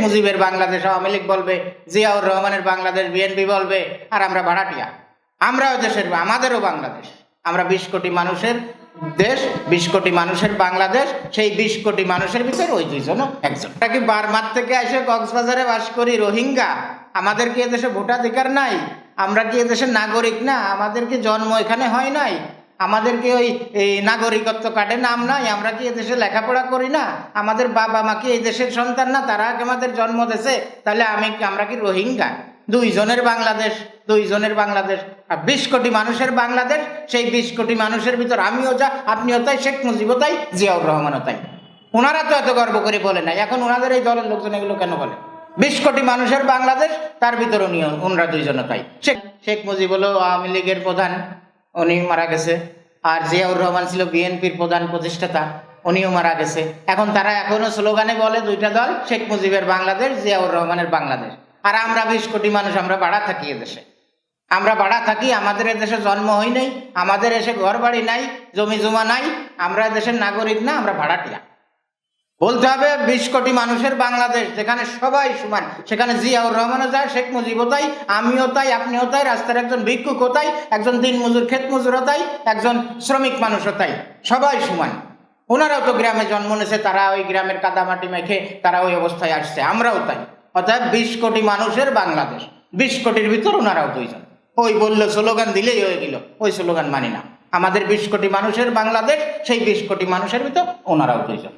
মুজিবের বাংলাদেশ আওয়ামী লীগ বলবে, জিয়াউর রহমানের বাংলাদেশ বিএনপি বলবে, আর আমরা ভাড়াটিয়া। আমরাও দেশের, আমাদেরও বাংলাদেশ। আমরা বিশ কোটি মানুষের দেশ, বিশ কোটি মানুষের বাংলাদেশ, সেই বিশ কোটি মানুষের ভিতরে ওই দুইজনও একজন। আমরা কি বারমার থেকে এসে কক্সবাজারে বাস করি রোহিঙ্গা? আমাদের কি এদেশে ভোটাধিকার নাই? আমরা কি এদেশের নাগরিক না? আমাদের কি জন্ম এখানে হয় নাই? আমাদের কি ওই নাগরিকত্ব কার্ডে নাম নাই, আমরা কি এদেশে লেখাপড়া করি না? আমাদের বাবা মা কি এই দেশের সন্তান না? তারা আমাদের জন্ম দেশে তাহলে আমি আমরা কি রোহিঙ্গা? দুইজনের বাংলাদেশ দুইজনের বাংলাদেশ। আর বিশ কোটি মানুষের বাংলাদেশ, সেই বিশ কোটি মানুষের ভিতর আমিও যা, আপনিও তাই, শেখ মুজিবও তাই, জিয়াউর রহমানও তাই। ওনারা তো এত গর্ব করে বলে নাই, এখন ওনাদের এই দলের লোকজন এগুলো কেন বলে? বিশ কোটি মানুষের বাংলাদেশ, তার ভিতর উনি ওনারা দুইজনও তাই। শেখ শেখ মুজিব হলো আওয়ামী লীগের প্রধান। উনি মারা গেছে। আর জিয়াউর রহমান ছিল বিএনপির প্রধান প্রতিষ্ঠাতা, উনিও মারা গেছে। এখন তারা এখনও স্লোগানে বলে দুইটা দল, শেখ মুজিবের বাংলাদেশ, জিয়াউর রহমানের বাংলাদেশ। আর আমরা বিশ কোটি মানুষ, আমরা বাড়া থাকি এদেশে আমরা বাড়া থাকি, আমাদের এদেশে জন্ম হই নাই, আমাদের এসে ঘর বাড়ি নাই, জমি জমা নাই, আমরা দেশের নাগরিক না, আমরা ভাড়াটিয়া। বলতে হবে বিশ কোটি মানুষের বাংলাদেশ, যেখানে সবাই সমান। সেখানে জিয়াউর রহমানও যায়, শেখ মুজিবও তাই, আমিও তাই, আপনিও তাই, রাস্তার একজন ভিক্ষুকও তাই, একজন দিন মজুর ক্ষেত মজুরও তাই, একজন শ্রমিক মানুষও তাই, সবাই সমান। ওনারাও তো গ্রামে জন্ম নিয়েছে, তারা ওই গ্রামের কাদামাটি মেখে, তারা ওই অবস্থায় আসছে, আমরাও তাই। অর্থাৎ বিশ কোটি মানুষের বাংলাদেশ, বিশ কোটির ভিতর ওনারাও দুইজন। ওই বলল স্লোগান দিলেই হয়ে গেল, ওই স্লোগান মানি না। আমাদের বিশ কোটি মানুষের বাংলাদেশ, সেই বিশ কোটি মানুষের ভিতর ওনারাও দুইজন।